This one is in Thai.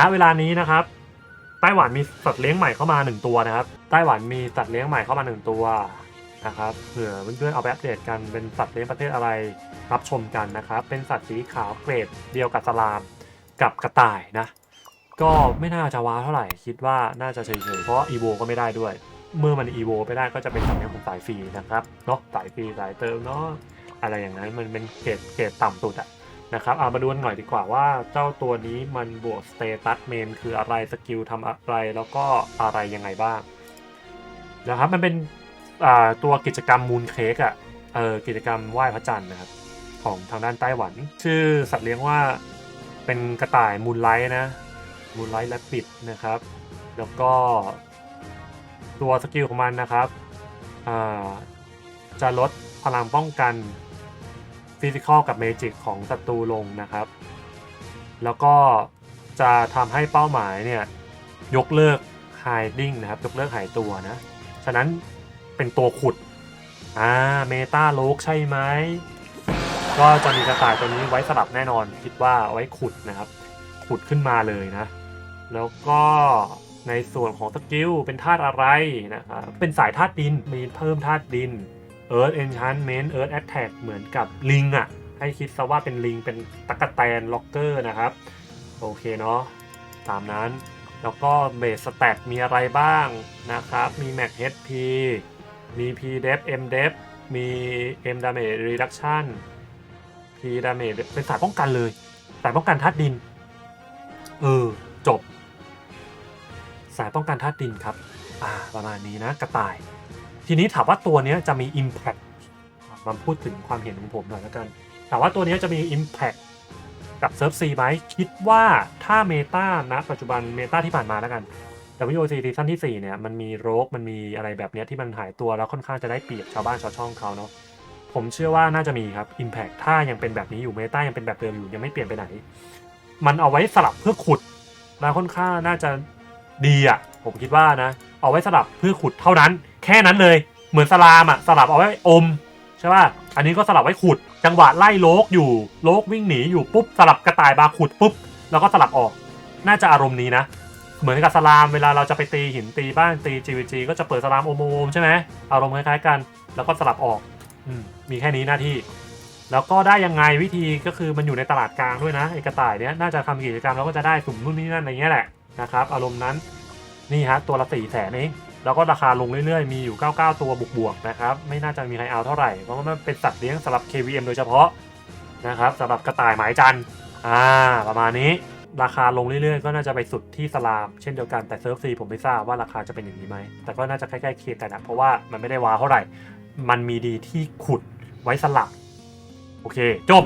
ณเวลานี้นะครับไต้หวันมีสัตว์เลี้ยงใหม่เข้ามาหนึ่งตัวนะครับ ไต้หวันมีสัตว์เลี้ยงใหม่เข้ามาหนึ่งตัวนะครับเผื่อเพื่อนๆเอาไปอัปเดตกันเป็นสัตว์เลี้ยงประเทศอะไรรับชมกันนะครับ เป็นสัตว์สีขาวเกรดเดียวกับสลามกับกระต่ายนะ ก็ไม่น่าจะว้าวเท่าไหร่คิดว่าน่าจะเฉยๆเพราะอีโวก็ไม่ได้ด้วย เมื่อมันอีโวไปได้ก็จะเป็นสัตว์เลี้ยงของสายฟรีนะครับเนาะสายฟรีสายเติมเนาะอะไรอย่างนั้นมันเป็นเกรดเกรดต่ำสุดอะ นะครับเอามาดูกันหน่อยดีกว่าว่าเจ้าตัวนี้มันบวกสเตตัสเมนคืออะไรสกิลทำอะไรแล้วก็อะไรยังไงบ้างนะครับมันเป็นตัวกิจกรรมมูนเค้กอะเออกิจกรรมไหว้พระจันทร์นะครับของทางด้านไต้หวัน ชื่อสัตว์เลี้ยงว่าเป็นกระต่ายมูนไลท์นะมูนไลท์และปิดนะครับ แล้วก็ ตัวสกิลของมันนะครับจะลดพลังป้องกัน ฟิสิกอลกับเมจิกของศัตรูลงนะครับ แล้วก็จะทำให้เป้าหมายเนี่ยยกเลิก hiding นะครับ ยกเลิกหายตัวนะ ฉะนั้นเป็นตัวขุด อ่า เมตาโลกใช่ไหม ก็จะมีกระต่ายตัวนี้ไว้สลับแน่นอนคิดว่าเอาไว้ขุดนะครับ ขุดขึ้นมาเลยนะ แล้วก็ในส่วนของสกิลเป็นธาตุอะไรนะครับ เป็นสายธาตุดิน มีเพิ่มธาตุดิน Earth Enchantment Earth Attack เหมือนกับลิงอะ่ะ ให้คิดซะว่าเป็นลิงเป็นตะกะแตนล็อกเกอร์นะครับ โอเคเนาะตามนั้นแล้วก็เบสสแตทมีอะไรบ้างนะครับ มี Max HP มี P def M def มี M damage reduction P damage เป็นสายป้องกันเลย สายป้องกันธาตุดิน เออ จบ สายป้องกันธาตุดินครับ อ่า ประมาณนี้นะ กระต่าย ทีนี้ถามว่าตัวนี้จะมี Impact มาพูดถึงความเห็นของผมหน่อยแล้วกันถามว่าตัวนี้จะมี Impact กับเซิร์ฟซีไหมคิดว่าถ้าเมตาณปัจจุบันเมตาที่ผ่านมาแล้วกัน WOC ซีซั่นที่4เนี่ยมันมีโรคมันมีอะไรแบบนี้ที่มันหายตัวแล้วค่อนข้างจะได้เปรียบชาวบ้านชาวช่องเขาเนาะผมเชื่อว่าน่าจะมีครับ Impact ถ้ายังเป็นแบบนี้อยู่เมตายังเป็นแบบเดิมอยู่ยังไม่เปลี่ยนไปไหน มันเอาไว้สลับเพื่อขุดแล้วค่อนข้างน่าจะดีอะผมคิดว่านะ เอาไว้สลับเพื่อขุดเท่านั้น แค่นั้นเลย เหมือนสลามอะสลับเอาไว้อมใช่ป่ะอันนี้ก็สลับไว้ขุด จังหวะไล่โลกอยู่โลกวิ่งหนีอยู่ปุ๊บสลับกระต่ายบาขุดปุ๊บแล้วก็สลับออก น่าจะอารมณ์นี้นะ เหมือนกับสลามเวลาเราจะไปตีหินตีบ้านตี GVG ก็จะเปิดสลามโอมโอมใช่ไหมอารมณ์คล้ายๆกัน แล้วก็สลับออกอืมมีแค่นี้หน้าที่ แล้วก็ได้ยังไงวิธีก็คือมันอยู่ในตลาดกลางด้วยนะไอกระต่ายเนี้ยน่าจะทำกิจกรรมแล้วก็จะได้สุ่มนู่นนี่นั่นอะไรเงี้ยแหละนะครับอารมณ์นั้น นี่ฮะตัวละสี่แสนเองแล้วก็ราคาลงเรื่อยๆ มีอยู่ 99 ตัวบวกๆนะครับ ไม่น่าจะมีใครเอาเท่าไหร่ เพราะว่ามันเป็นสัตว์เลี้ยงสำหรับ KVM โดยเฉพาะนะครับสำหรับกระต่ายหมายจันทร์อ่าประมาณนี้ ราคาลงเรื่อยๆ ก็น่าจะไปสุดที่สลาม เช่นเดียวกันแต่เซิร์ฟซีผมไม่ทราบว่าราคาจะเป็นอย่างนี้ไหม แต่ก็น่าจะใกล้ๆเคียงกันนะเพราะว่ามันไม่ได้ว้าเท่าไหร่ มันมีดีที่ขุดไว้สลับ โอเค จบ